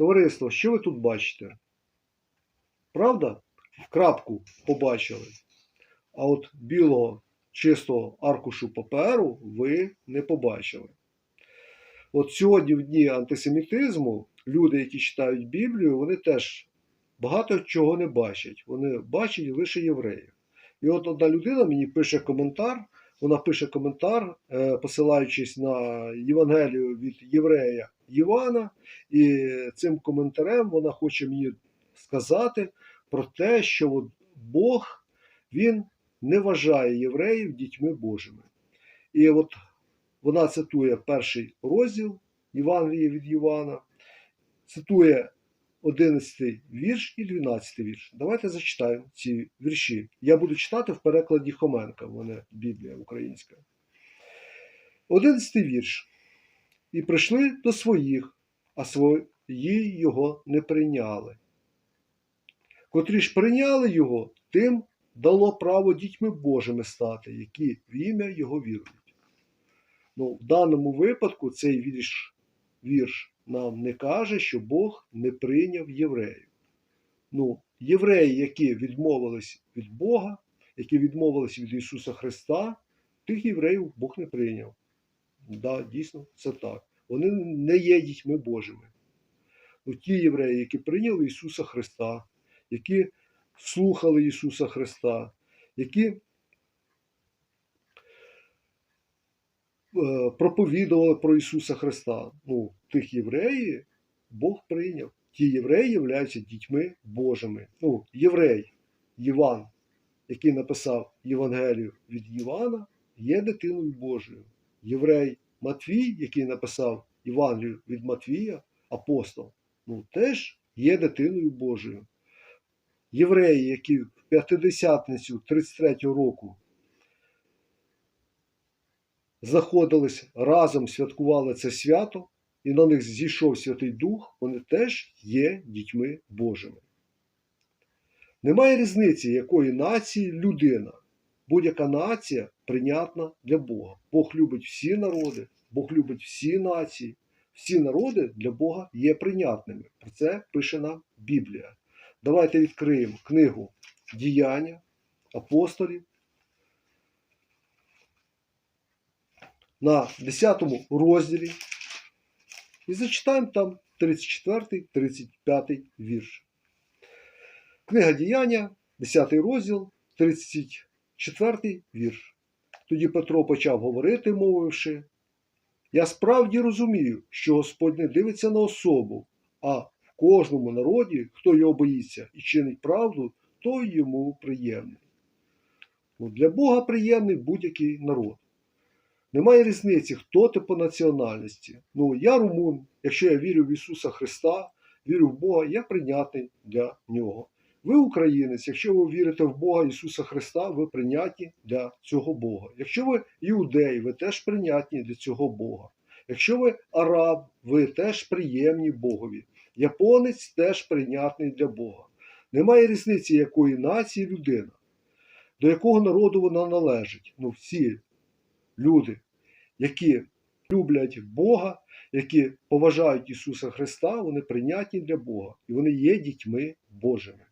Товариство, що ви тут бачите? Правда? В крапку побачили. А от білого чистого аркушу паперу ви не побачили. От сьогодні, в дні антисемітизму, люди, які читають Біблію, вони теж багато чого не бачать. Вони бачать лише євреїв. І от одна людина мені пише коментар. Вона пише коментар, е, посилаючись на Євангелію від єврея Івана, і цим коментарем вона хоче мені сказати про те, що от Бог він не вважає євреїв дітьми Божими. І от вона цитує перший розділ Євангелія від Івана, цитує 11 вірш і 12 вірш. Давайте зачитаємо ці вірші. Я буду читати в перекладі Хоменка, в мене Біблія українська. 11 вірш. І прийшли до своїх, а свої його не прийняли. Котрі ж прийняли його, тим дало право дітьми Божими стати, які в ім'я Його вірують. Ну, в даному випадку цей вірш, вірш нам не каже, що Бог не прийняв євреїв. Ну, євреї, які відмовились від Бога, які відмовились від Ісуса Христа, тих євреїв Бог не прийняв. Да, дійсно, це так. Вони не є дітьми Божими. Ну, ті євреї, які прийняли Ісуса Христа, які слухали Ісуса Христа, які е, проповідували про Ісуса Христа. Ну, тих євреїв Бог прийняв. Ті євреї являються дітьми Божими. Ну, єврей Іван, який написав Євангелію від Івана, є дитиною Божою. Єврей Матвій, який написав Євангелію від Матвія, апостол, ну, теж є дитиною Божою. Євреї, які в п'ятидесятницю 33-го року знаходились разом, святкували це свято, і на них зійшов Святий Дух, вони теж є дітьми Божими. Немає різниці, якої нації людина. Будь-яка нація прийнятна для Бога. Бог любить всі народи, Бог любить всі нації. Всі народи для Бога є прийнятними. Про це пише нам Біблія. Давайте відкриємо книгу Діяння апостолів. На 10 розділі і зачитаємо там 34-35 вірш. Книга Діяння, 10 розділ, 34 вірш. Тоді Петро почав говорити, мовивши: Я справді розумію, що Господь не дивиться на особу, а в кожному народі, хто його боїться і чинить правду, той йому приємний. Ну, Для Бога приємний будь-який народ. Немає різниці, хто ти по національності. Ну, я румун, якщо я вірю в Ісуса Христа, вірю в Бога, я прийнятний для Нього. Ви українець, якщо ви вірите в Бога Ісуса Христа, ви прийнятні для цього Бога. Якщо ви іудей, ви теж прийнятні для цього Бога. Якщо ви араб, ви теж приємні Богові. Японець теж прийнятний для Бога. Немає різниці, якої нації людина, до якого народу вона належить. Ну, всі люди, які люблять Бога, які поважають Ісуса Христа, вони прийнятні для Бога і вони є дітьми Божими.